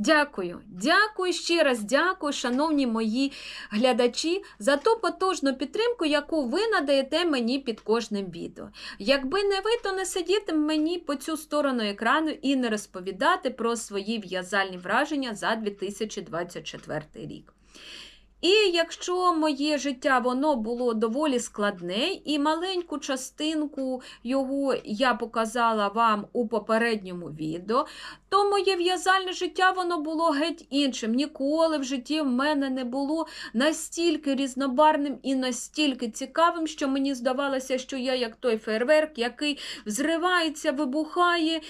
Дякую, дякую ще раз, дякую, шановні мої глядачі, за ту потужну підтримку, яку ви надаєте мені під кожним відео. Якби не ви, то не сидіти мені по цю сторону екрану і не розповідати про свої в'язальні враження за 2024 рік. І якщо моє життя воно було доволі складне, і маленьку частинку його я показала вам у попередньому відео, то моє в'язальне життя воно було геть іншим. Ніколи в житті в мене не було настільки різнобарним і настільки цікавим, що мені здавалося, що я як той фейерверк, який взривається, вибухає.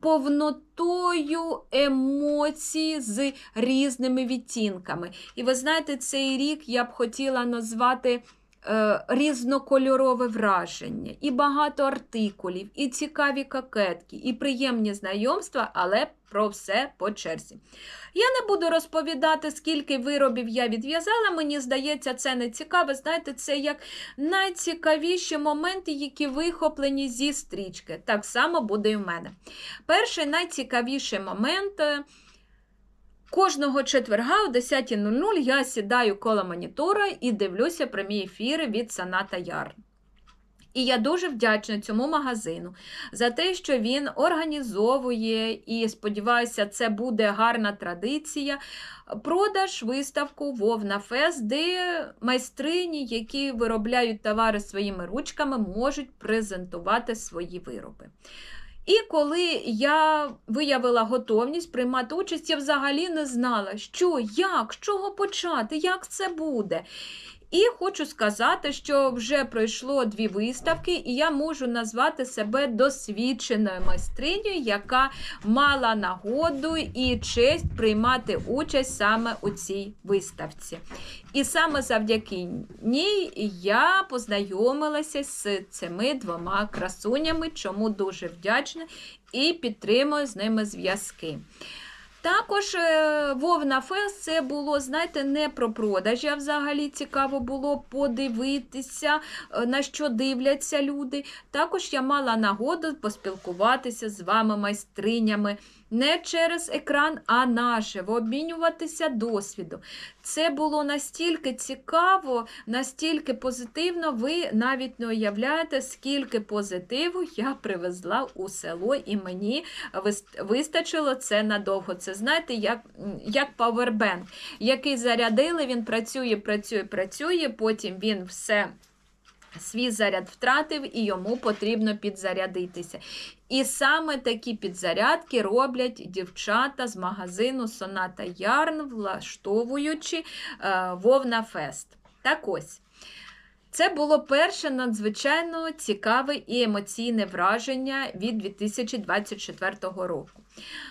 Повнотою емоцій з різними відтінками. І ви знаєте, цей рік я б хотіла назвати різнокольорове враження, і багато артикулів, і цікаві кокетки, і приємні знайомства, але про все по черзі. Я не буду розповідати, скільки виробів я відв'язала. Мені здається, це не цікаво. Знаєте, це як найцікавіші моменти, які вихоплені зі стрічки. Так само буде і в мене. Перший найцікавіший момент. Кожного четверга о 10.00 я сідаю коло монітора і дивлюся прямі ефіри від Саната Ярн. І я дуже вдячна цьому магазину за те, що він організовує, і сподіваюся, це буде гарна традиція. Продаж виставку Вовна Фест, де майстрині, які виробляють товари своїми ручками, можуть презентувати свої вироби. І коли я виявила готовність приймати участь, я взагалі не знала, що, як, з чого почати, як це буде. І хочу сказати, що вже пройшло дві виставки, і я можу назвати себе досвідченою майстринею, яка мала нагоду і честь приймати участь саме у цій виставці. І саме завдяки ній я познайомилася з цими двома красунями, чому дуже вдячна і підтримую з ними зв'язки. Також е, Вовна Фест це було, знаєте, не про продажі, а взагалі цікаво було подивитися, е, на що дивляться люди. Також я мала нагоду поспілкуватися з вами, майстринями, не через екран, а наживо, обмінюватися досвідом. Це було настільки цікаво, настільки позитивно, ви навіть не уявляєте, скільки позитиву я привезла у село, і мені вистачило це надовго. Це знаєте, як, як павербенк, який зарядили, він працює, працює, працює, потім він все. Свій заряд втратив і йому потрібно підзарядитися. І саме такі підзарядки роблять дівчата з магазину Соната Ярн, влаштовуючи е, Вовна Фест. Так ось. Це було перше надзвичайно цікаве і емоційне враження від 2024 року.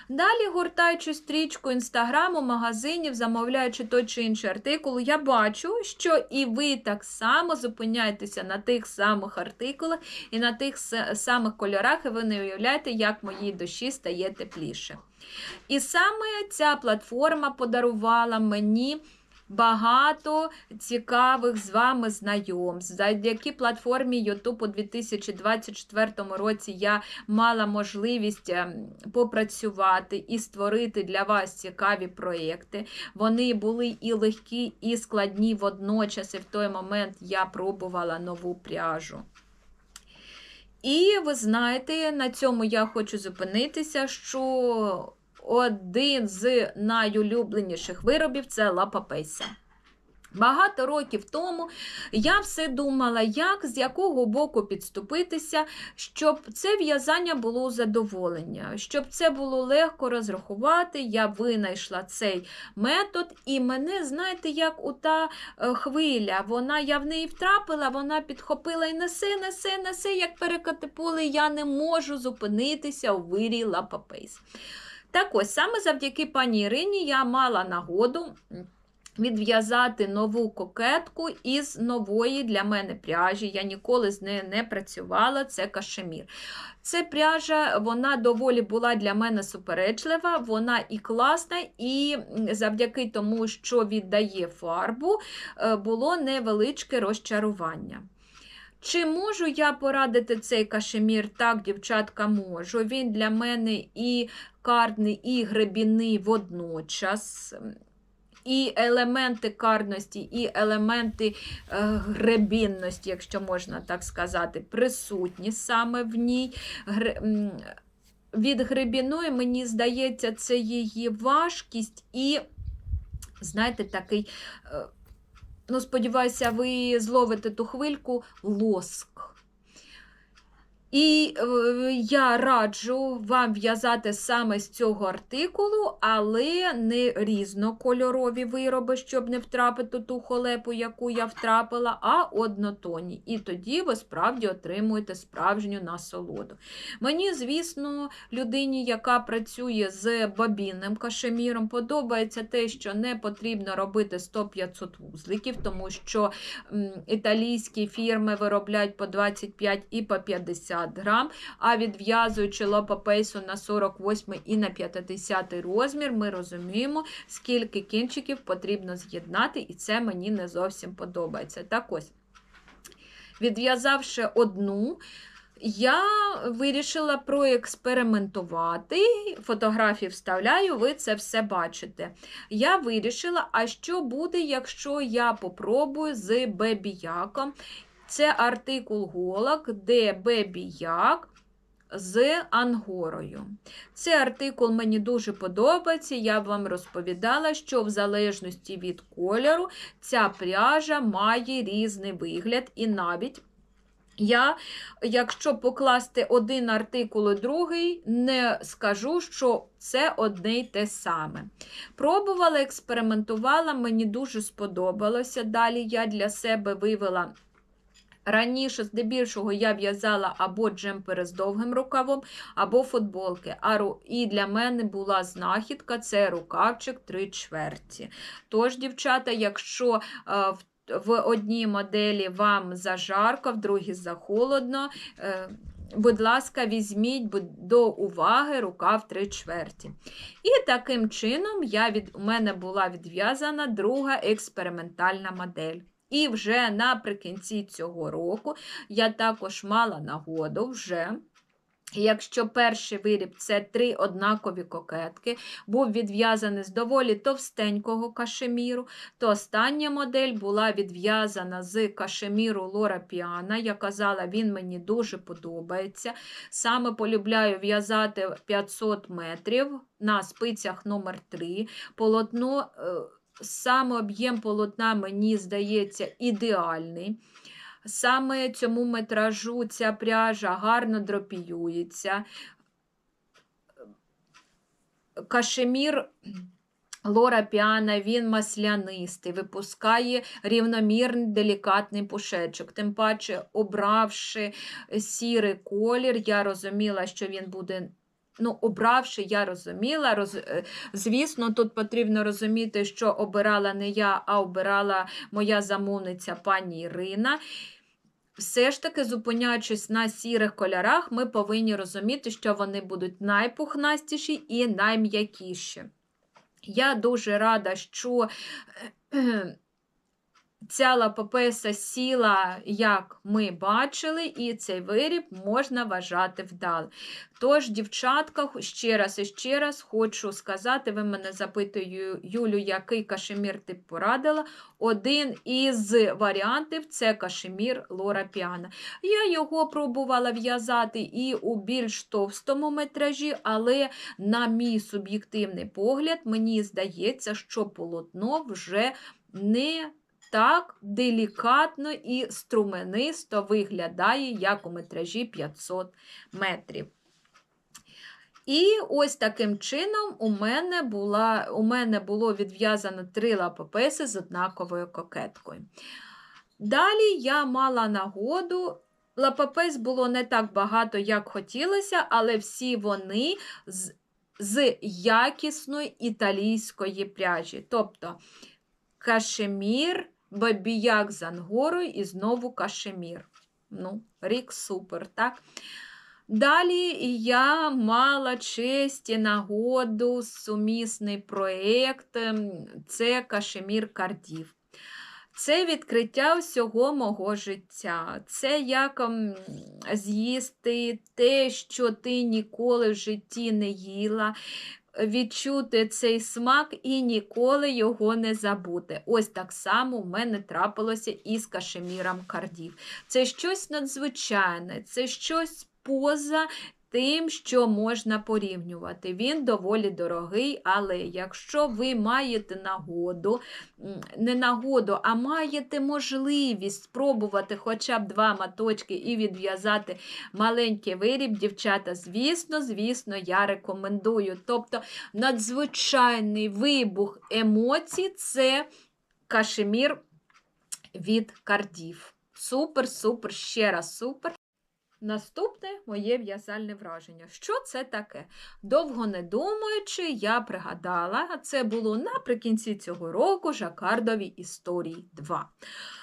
Далі, гортаючи стрічку інстаграму, магазинів, замовляючи той чи інший артикул, я бачу, що і ви так само зупиняєтеся на тих самих артикулах і на тих самих кольорах, і ви не уявляєте, як моїй душі стає тепліше. І саме ця платформа подарувала мені багато цікавих з вами знайомств. Завдяки платформі YouTube у 2024 році я мала можливість ем, попрацювати і створити для вас цікаві проєкти. Вони були і легкі, і складні водночас, і в той момент я пробувала нову пряжу. І ви знаєте, на цьому я хочу зупинитися, що один з найулюбленіших виробів це лапапейся. Багато років тому я все думала, як з якого боку підступитися, щоб це в'язання було задоволення, щоб це було легко розрахувати. Я винайшла цей метод, і мене, знаєте, як у та е, хвиля, вона я в неї втрапила, вона підхопила і несе, несе, несе, як перекати поле, я не можу зупинитися у вирі лапапейс. Так ось, саме завдяки пані Ірині я мала нагоду відв'язати нову кокетку із нової для мене пряжі. Я ніколи з нею не працювала, це кашемір. Це пряжа, вона доволі була для мене суперечлива, вона і класна, і завдяки тому, що віддає фарбу, е, було невеличке розчарування. Чи можу я порадити цей кашемір? Так, дівчатка, можу. Він для мене і кардний і гребінний водночас. І елементи карності, і елементи е, гребінності, якщо можна так сказати, присутні саме в ній. Від гребіної, мені здається, це її важкість і, знаєте, такий, е, ну, сподіваюся, ви зловите ту хвильку лоск. І е, я раджу вам в'язати саме з цього артикулу, але не різнокольорові вироби, щоб не втрапити ту холепу, яку я втрапила, а однотонні. І тоді ви справді отримуєте справжню насолоду. Мені, звісно, людині, яка працює з бабінним кашеміром, подобається те, що не потрібно робити 100-500 вузликів, тому що італійські фірми виробляють по 25 і по 50 грам, а відв'язуючи лопапейсу на 48 і на 50 розмір, ми розуміємо, скільки кінчиків потрібно з'єднати, і це мені не зовсім подобається. Так ось, відв'язавши одну, я вирішила проекспериментувати. Фотографії вставляю, ви це все бачите. Я вирішила, а що буде, якщо я попробую з бебіяком. Це артикул голок, де бебі-як з ангорою. Цей артикул мені дуже подобається. Я б вам розповідала, що в залежності від кольору ця пряжа має різний вигляд, і навіть я, якщо покласти один артикул і другий, не скажу, що це одне й те саме. Пробувала, експериментувала, мені дуже сподобалося. Далі я для себе вивела. Раніше, здебільшого, я в'язала або джемпери з довгим рукавом, або футболки. І для мене була знахідка це рукавчик 3 чверті. Тож, дівчата, якщо е, в в одній моделі вам зажарко, в другій захолодно. е, Будь ласка, візьміть до уваги рукав 3 чверті. І таким чином я від, у мене була відв'язана друга експериментальна модель. І вже наприкінці цього року я також мала нагоду вже. Якщо перший виріб це три однакові кокетки, був відв'язаний з доволі товстенького кашеміру, то остання модель була відв'язана з кашеміру Лора Піана. Я казала, він мені дуже подобається. Саме полюбляю в'язати 500 метрів на спицях номер 3 Полотно, е, саме об'єм полотна, мені здається, ідеальний. Саме цьому метражу ця пряжа гарно дропіюється. Кашемір Лора Піана, він маслянистий, випускає рівномірний делікатний пушечок. Тим паче, обравши сірий колір, я розуміла, що він буде. Ну, обравши, я розуміла. Роз... е, Звісно, тут потрібно розуміти, що обирала не я, а обирала моя замовниця пані Ірина. Все ж таки, зупиняючись на сірих кольорах, ми повинні розуміти, що вони будуть найпухнастіші і найм'якіші. Я дуже рада, що е, ця лапопеса сіла, як ми бачили, і цей виріб можна вважати вдалим. Тож, дівчатка, ще раз і ще раз хочу сказати, ви мене запитуєте, Юлю, який кашемір ти порадила. Один із варіантів це кашемір Лора Піана. Я його пробувала в'язати і у більш товстому метражі, але, на мій суб'єктивний погляд, мені здається, що полотно вже не так делікатно і струменисто виглядає, як у метражі 500 метрів. І ось таким чином у мене, була, у мене було відв'язано три лапопеси з однаковою кокеткою. Далі я мала нагоду. Лапопес було не так багато, як хотілося, але всі вони з, з якісної італійської пряжі. Тобто кашемір, бабіяк з ангорою і знову кашемір. Ну, рік супер, так? Далі я мала честь і нагоду, сумісний проєкт це Кашемір Кардів. Це відкриття всього мого життя. Це як з'їсти те, що ти ніколи в житті не їла. Відчути цей смак і ніколи його не забути. Ось так само в мене трапилося і з кашеміром кардів. Це щось надзвичайне, це щось поза тим, що можна порівнювати. Він доволі дорогий, але якщо ви маєте нагоду, не нагоду, а маєте можливість спробувати хоча б два маточки і відв'язати маленький виріб, дівчата, звісно, звісно, я рекомендую. Тобто надзвичайний вибух емоцій це кашемір від кардів. Супер, супер, ще раз супер. Наступне моє в'язальне враження. Що це таке? Довго не думаючи, я пригадала, це було наприкінці цього року Жакардові історії 2.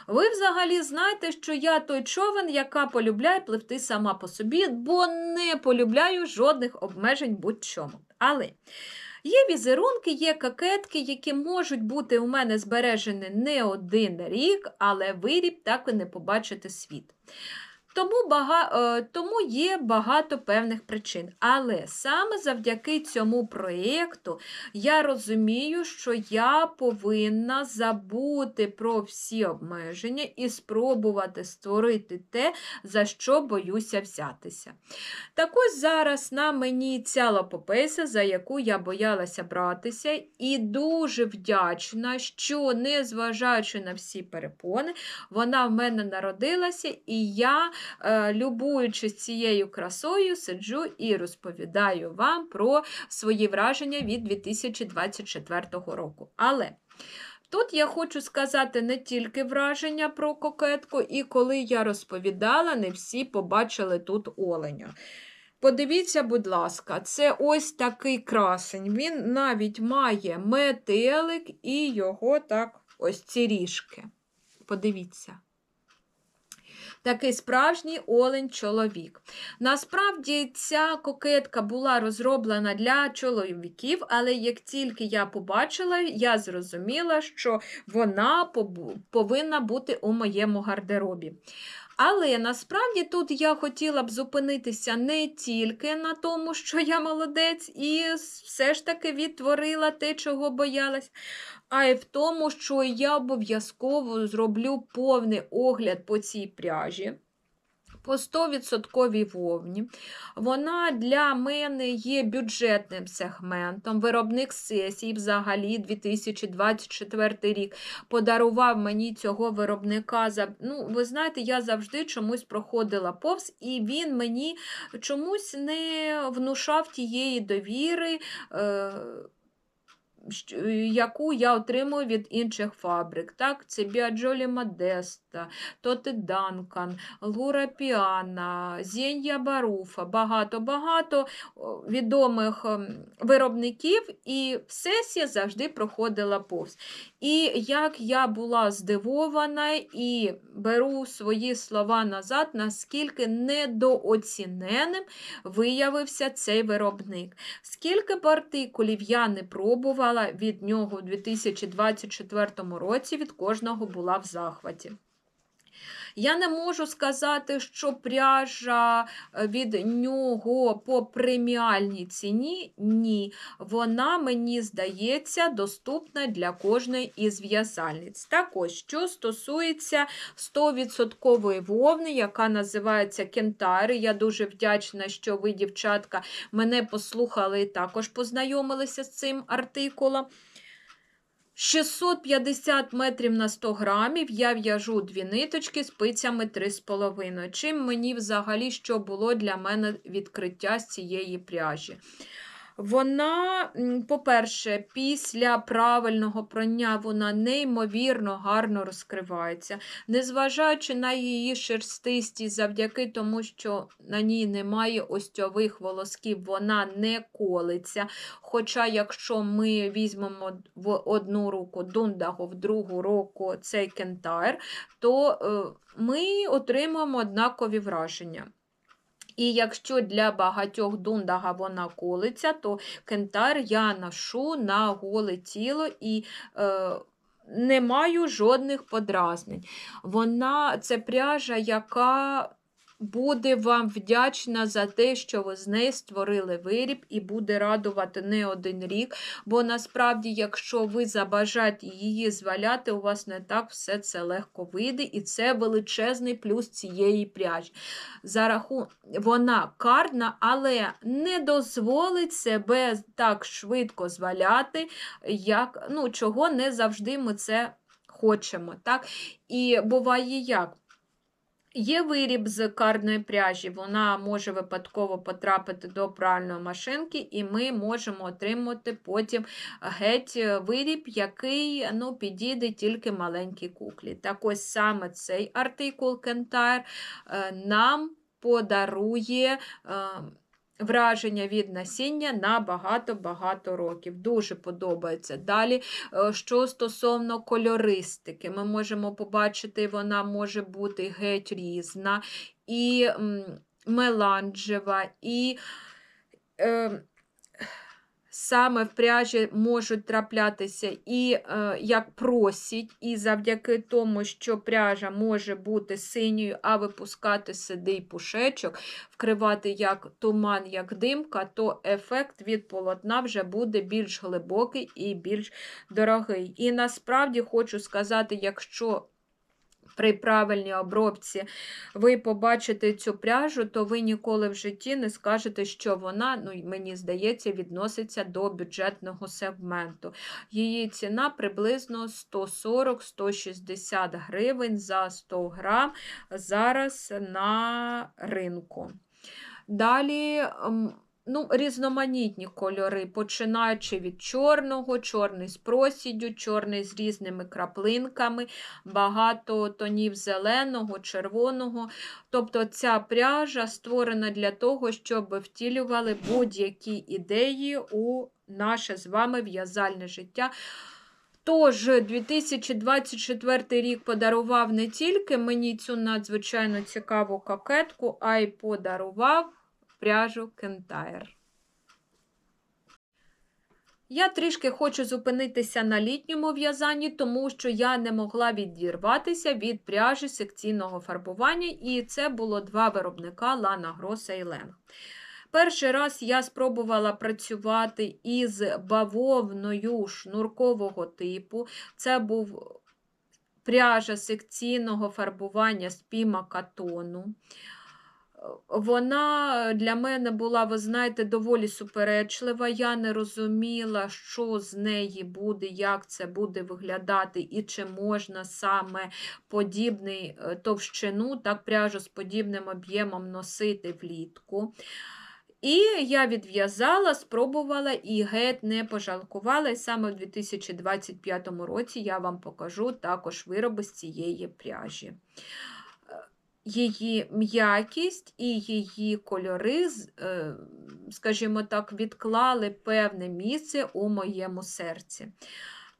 Ви взагалі знаєте, що я той човен, яка полюбляє пливти сама по собі, бо не полюбляю жодних обмежень будь-чому. Але Є візерунки, є кокетки, які можуть бути у мене збережені не один рік, але виріб так і не побачити світ. Тому, бага... е, тому є багато певних причин. Але саме завдяки цьому проєкту я розумію, що я повинна забути про всі обмеження і спробувати створити те, за що боюся взятися. Так ось зараз на мені ця лапопеса, за яку я боялася братися, і дуже вдячна, що, незважаючи на всі перепони, вона в мене народилася, і я любуючись цією красою, сиджу і розповідаю вам про свої враження від 2024 року. Але тут я хочу сказати не тільки враження про кокетку, і коли я розповідала, не всі побачили тут оленя. Подивіться, будь ласка, це ось такий красень. Він навіть має метелик і його так ось ці ріжки. Подивіться. Такий справжній олень-чоловік. Насправді, ця кокетка була розроблена для чоловіків, але як тільки я побачила, я зрозуміла, що вона повинна бути у моєму гардеробі. Але насправді тут я хотіла б зупинитися не тільки на тому, що я молодець, і все ж таки відтворила те, чого боялась, а й в тому, що я обов'язково зроблю повний огляд по цій пряжі по 100% вовні. Вона для мене є бюджетним сегментом. Виробник сесій взагалі 2024 рік подарував мені цього виробника. Ну, Ви знаєте, я завжди чомусь проходила повз, і він мені чомусь не внушав тієї довіри. Е яку я отримую від інших фабрик. Так, Це Біаджолі Модеста, Тоти Данкан, Лура Піана, Зєнья Баруфа, багато-багато відомих ем, виробників, і сесія завжди проходила повз. І як я була здивована і беру свої слова назад, наскільки недооціненим виявився цей виробник. Скільки б артикулів я не пробувала, від нього у 2024 році від кожного була в захваті. Я не можу сказати, що пряжа е, від нього по преміальній ціні, ні. Вона, мені здається, доступна для кожної із в'язальниць. Так ось, що стосується 100% вовни, яка називається кентари. Я дуже вдячна, що ви, дівчатка, мене послухали і також познайомилися з цим артикулом. 650 метрів на 100 грамів я в'яжу дві ниточки спицями 3,5. Чим мені взагалі що було для мене відкриття з цієї пряжі? Вона, по-перше, після правильного прання вона неймовірно гарно розкривається, незважаючи на її шерстистість, завдяки тому, що на ній немає остьових волосків, вона не колиться. Хоча, якщо ми візьмемо в одну руку дундагу, в другу руку цей кентайр, то е, ми отримаємо однакові враження. І якщо для багатьох дундага вона колиться, то кентар я ношу на голе тіло і е, не маю жодних подразнень. Вона це пряжа, яка буде вам вдячна за те, що ви з неї створили виріб і буде радувати не один рік. Бо насправді, якщо ви забажаєте її зваляти, у вас не так все це легко вийде, і це величезний плюс цієї пряжі. За рахун... Вона карна, але не дозволить себе так швидко зваляти, як, ну, чого не завжди ми це хочемо. Так? І буває як? Є виріб з карної пряжі, вона може випадково потрапити до пральної машинки, і ми можемо отримати потім геть виріб, який ну, підійде тільки маленькій куклі. Так ось саме цей артикул Кентайр нам подарує. Враження від насіння на багато-багато років. Дуже подобається. Далі, е, що стосовно кольористики, ми можемо побачити, вона може бути геть різна, і меланжева, і е, саме в пряжі можуть траплятися і е, як просіть, і завдяки тому, що пряжа може бути синьою, а випускати сидий пушечок, вкривати як туман, як димка, то ефект від полотна вже буде більш глибокий і більш дорогий. І насправді хочу сказати, якщо при правильній обробці ви побачите цю пряжу, то ви ніколи в житті не скажете, що вона, ну, мені здається, відноситься до бюджетного сегменту. Її ціна приблизно 140-160 гривень за 100 грам зараз на ринку. Далі. Ну, різноманітні кольори, починаючи від чорного, чорний з просіддю, чорний з різними краплинками, багато тонів зеленого, червоного. Тобто ця пряжа створена для того, щоб втілювали будь-які ідеї у наше з вами в'язальне життя. Тож, 2024 рік подарував не тільки мені цю надзвичайно цікаву кокетку, а й подарував пряжу Кентайр. Я трішки хочу зупинитися на літньому в'язанні, тому що я не могла відірватися від пряжі секційного фарбування, і це було два виробника Лана Гроса і Ленг. Перший раз я спробувала працювати із бавовною шнуркового типу. Це був пряжа секційного фарбування з піма катону. Вона для мене була, ви знаєте, доволі суперечлива. Я не розуміла, що з неї буде, як це буде виглядати, і чи можна саме подібний е, товщину, так пряжу з подібним об'ємом носити влітку. І я відв'язала, спробувала і геть не пожалкувала. І саме в 2025 році я вам покажу також вироби з цієї пряжі її м'якість і її кольори, е, скажімо так, відклали певне місце у моєму серці.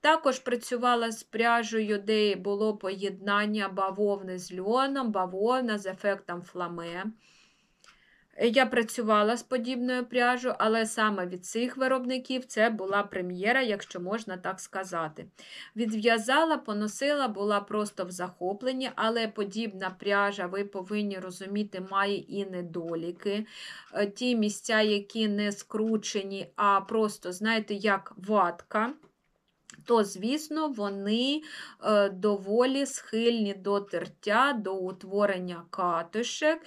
Також працювала з пряжею, де було поєднання бавовни з льоном, бавовна з ефектом фламе. Я працювала з подібною пряжою, але саме від цих виробників це була прем'єра, якщо можна так сказати. Відв'язала, поносила, була просто в захопленні, але подібна пряжа, ви повинні розуміти, має і недоліки. Е, ті місця, які не скручені, а просто, знаєте, як ватка. То, звісно, вони е, доволі схильні до тертя, до утворення катишек,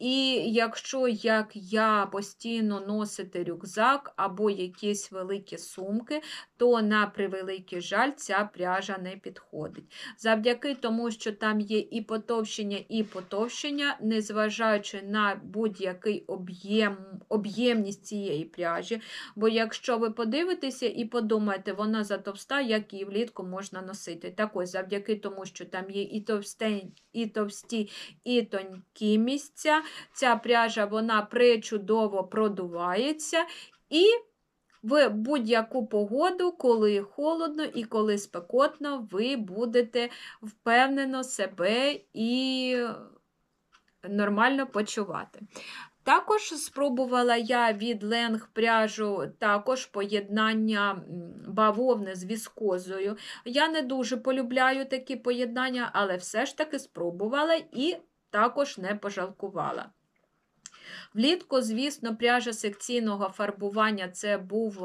і якщо, як я постійно носите рюкзак або якісь великі сумки, то, на превеликий жаль, ця пряжа не підходить. Завдяки тому, що там є і потовщення, і потовщення, незважаючи на будь-який об'єм, об'ємність цієї пряжі. Бо якщо ви подивитеся і подумаєте, вона затовста, як її влітку можна носити. Так ось, завдяки тому, що там є і товсті, і товсті, і тонькі місця, ця пряжа вона пречудово продувається. і в будь-яку погоду, коли холодно і коли спекотно, ви будете впевнено себе і нормально почувати. Також спробувала я від ленг пряжу також поєднання бавовни з віскозою. Я не дуже полюбляю такі поєднання, але все ж таки спробувала і також не пожалкувала. Влітку, звісно, пряжа секційного фарбування це був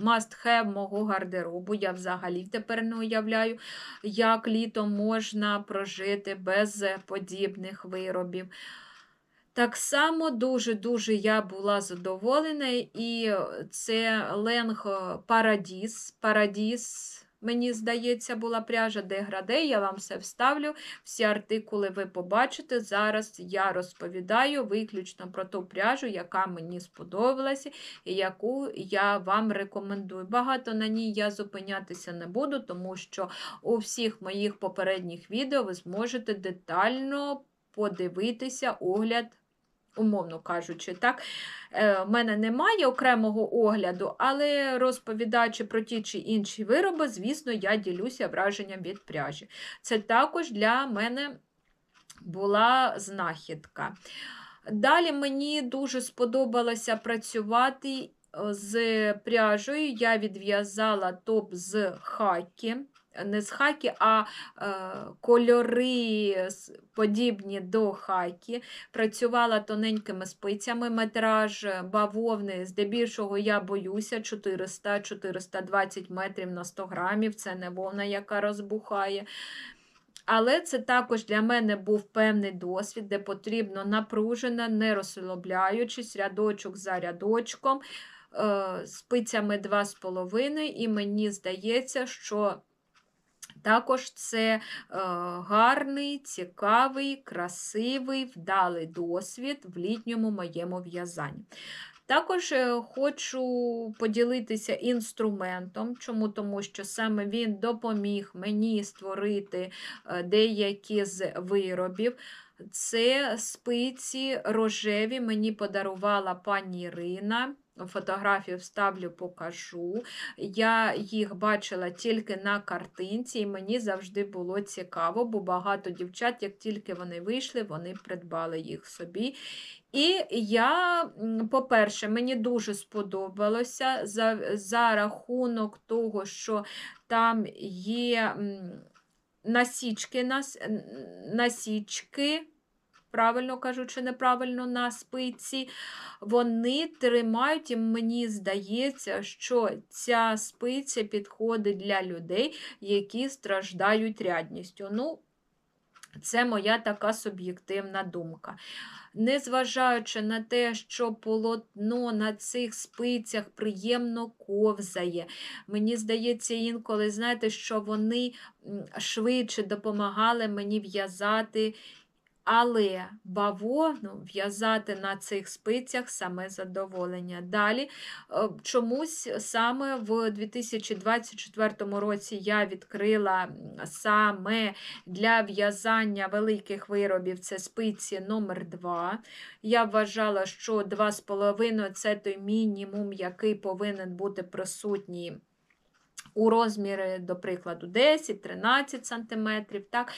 must-have мого гардеробу. Я взагалі тепер не уявляю, як літом можна прожити без подібних виробів. Так само дуже-дуже я була задоволена, і це ленг Парадіс. Парадіс, мені здається, була пряжа деграде. Я вам все вставлю. Всі артикули ви побачите. Зараз я розповідаю виключно про ту пряжу, яка мені сподобалася і яку я вам рекомендую. Багато на ній я зупинятися не буду, тому що у всіх моїх попередніх відео ви зможете детально подивитися огляд умовно кажучи, так, е, в мене немає окремого огляду, але розповідаючи про ті чи інші вироби, звісно, я ділюся враженням від пряжі. Це також для мене була знахідка. Далі мені дуже сподобалося працювати е, з пряжею. Я відв'язала топ з хакі не з хакі, а е, кольори подібні до хакі. Працювала тоненькими спицями метраж бавовни, здебільшого я боюся 400-420 метрів на 100 грамів. Це не вовна, яка розбухає. Але це також для мене був певний досвід, де потрібно напружено, не розслабляючись, рядочок за рядочком, е, спицями 2,5, і мені здається, що також це е, гарний, цікавий, красивий, вдалий досвід в літньому моєму в'язанні. Також е, хочу поділитися інструментом. Чому? Тому що саме він допоміг мені створити е, деякі з виробів. Це спиці рожеві мені подарувала пані Ірина. Фотографію вставлю, покажу. Я їх бачила тільки на картинці, і мені завжди було цікаво, бо багато дівчат, як тільки вони вийшли, вони придбали їх собі. І я, по-перше, мені дуже сподобалося за, за рахунок того, що там є насічки, насічки правильно кажу, чи неправильно на спиці, вони тримають, і мені здається, що ця спиця підходить для людей, які страждають рядністю. Ну, це моя така суб'єктивна думка. Незважаючи на те, що полотно на цих спицях приємно ковзає. Мені здається, інколи, знаєте, що вони швидше допомагали мені в'язати але бавовну в'язати на цих спицях саме задоволення. Далі, е, чомусь саме в 2024 році я відкрила саме для в'язання великих виробів це спиці номер 2 Я вважала, що 2,5 це той мінімум, який повинен бути присутній у розміри, до прикладу, 10-13 см. Так?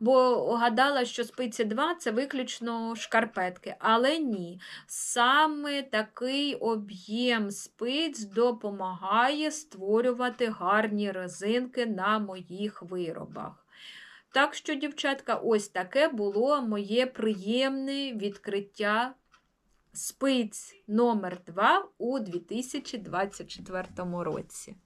Бо гадала, що спиці 2 це виключно шкарпетки. Але ні. Саме такий об'єм спиць допомагає створювати гарні резинки на моїх виробах. Так що, дівчатка, ось таке було моє приємне відкриття спиць номер 2 у 2024 році.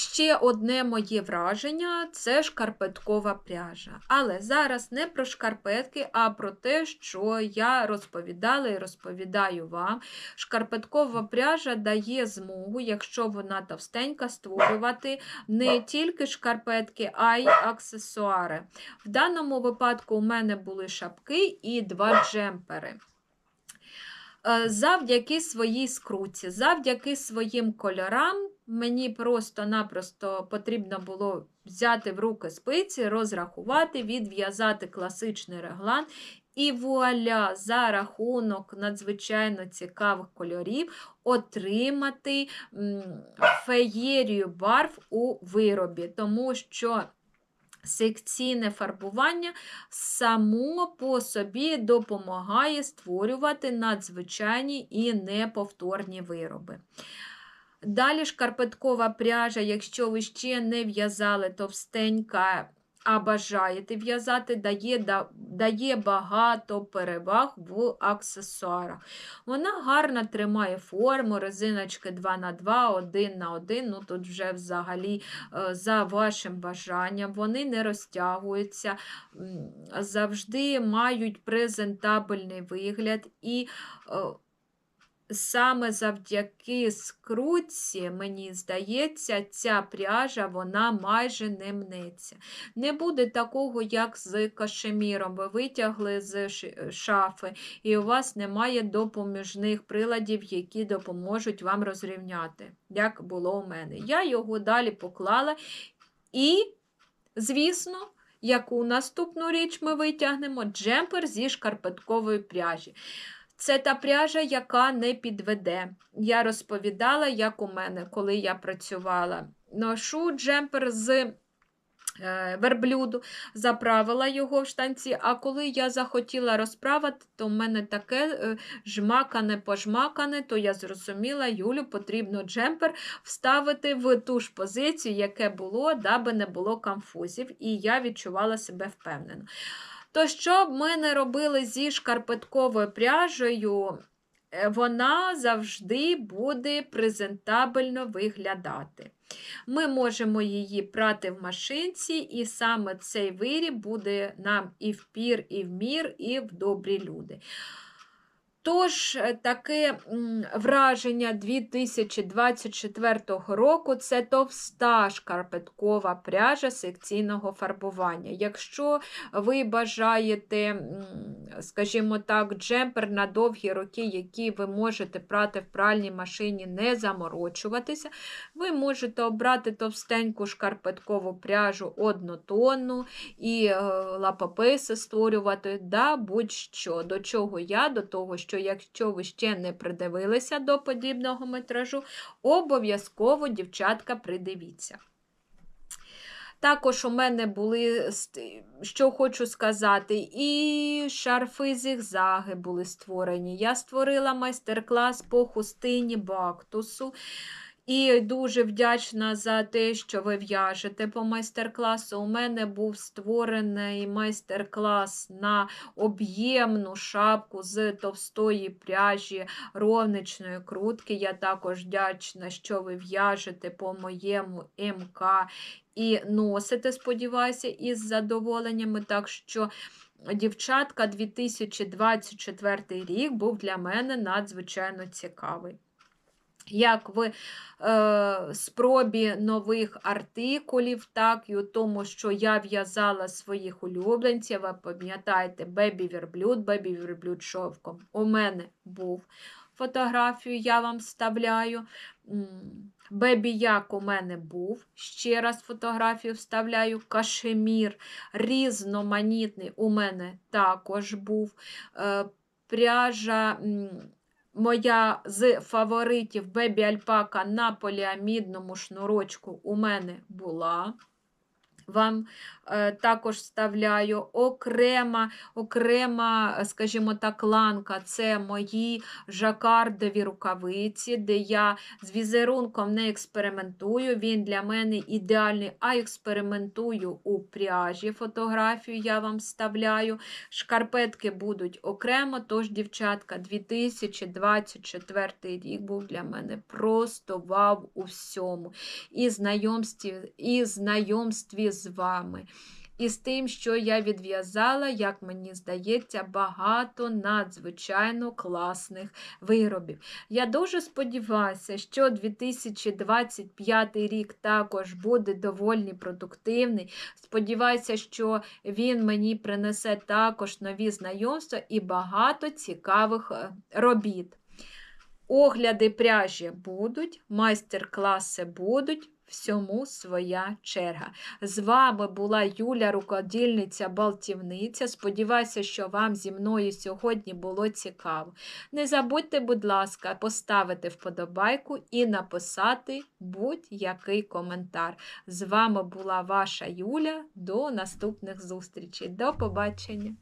Ще одне моє враження це шкарпеткова пряжа. Але зараз не про шкарпетки, а про те, що я розповідала і розповідаю вам. Шкарпеткова пряжа дає змогу, якщо вона товстенька, створювати не тільки шкарпетки, а й аксесуари. В даному випадку у мене були шапки і два джемпери. Е, завдяки своїй скруті, завдяки своїм кольорам. Мені просто-напросто потрібно було взяти в руки спиці, розрахувати, відв'язати класичний реглан. І вуаля, за рахунок надзвичайно цікавих кольорів отримати феєрію барв у виробі, тому що секційне фарбування само по собі допомагає створювати надзвичайні і неповторні вироби. Далі шкарпеткова пряжа, якщо ви ще не в'язали товстенька, а бажаєте в'язати, дає, да- дає багато переваг в аксесуарах. Вона гарно тримає форму, резиночки 2х2, 1х1, ну тут вже взагалі е, за вашим бажанням. Вони не розтягуються, завжди мають презентабельний вигляд і е, саме завдяки скрутці, мені здається, ця пряжа вона майже не мнеться. Не буде такого, як з кашеміром. Ви витягли з шафи, і у вас немає допоміжних приладів, які допоможуть вам розрівняти, як було у мене. Я його далі поклала і, звісно, яку наступну річ ми витягнемо джемпер зі шкарпеткової пряжі. Це та пряжа, яка не підведе. Я розповідала, як у мене, коли я працювала. Ношу джемпер з е, верблюду, заправила його в штанці, а коли я захотіла розправити, то в мене таке е, жмакане пожмакане, то я зрозуміла, Юлю, потрібно джемпер вставити в ту ж позицію, яке було, даби не було конфузів, і я відчувала себе впевнено. То що б ми не робили зі шкарпетковою пряжею, е, вона завжди буде презентабельно виглядати. Ми можемо її прати в машинці, і саме цей виріб буде нам і в пір, і в мір, і в добрі люди. Тож, е, таке враження 2024 року це товста шкарпеткова пряжа секційного фарбування. Якщо ви бажаєте, скажімо так, джемпер на довгі роки, які ви можете прати в пральній машині, не заморочуватися, ви можете обрати товстеньку шкарпеткову пряжу однотонну і е, лапописи створювати, да будь-що. До чого я, до того, що якщо ви ще не придивилися до подібного метражу, обов'язково, дівчатка, придивіться. Також у мене були, що хочу сказати, і шарфи зігзаги були створені. Я створила майстер-клас по хустині бактусу. І дуже вдячна за те, що ви в'яжете по майстер-класу. У мене був створений майстер-клас на об'ємну шапку з товстої пряжі ровничної крутки. Я також вдячна, що ви в'яжете по моєму МК і носите, сподіваюся, із задоволеннями. Так що. Дівчатка, 2024 рік був для мене надзвичайно цікавий. Як в е, спробі нових артикулів, так і у тому, що я в'язала своїх улюбленців, ви пам'ятаєте, бебі верблюд, бебі верблюд шовком. У мене був фотографію, я вам вставляю. Бебі як у мене був. Ще раз фотографію вставляю. Кашемір різноманітний у мене також був. Е, Пряжа. Моя з фаворитів Бебі Альпака на поліамідному шнурочку у мене була. Вам е, також вставляю окрема, окрема, е, скажімо так, ланка це мої жакардові рукавиці, де я з візерунком не експериментую. Він для мене ідеальний, а експериментую у пряжі. Фотографію я вам вставляю. Шкарпетки будуть окремо, тож, дівчатка, 2024 рік був для мене просто вау у всьому. І знайомстві, і знайомстві з вами. І з тим, що я відв'язала, як мені здається, багато надзвичайно класних виробів. Я дуже сподіваюся, що 2025 рік також буде доволі продуктивний. Сподіваюся, що він мені принесе також нові знайомства і багато цікавих е, робіт. Огляди пряжі будуть, майстер-класи будуть. Всьому своя черга. З вами була Юля, рукодільниця Балтівниця. Сподіваюся, що вам зі мною сьогодні було цікаво. Не забудьте, будь ласка, поставити вподобайку і написати будь-який коментар. З вами була ваша Юля. До наступних зустрічей. До побачення!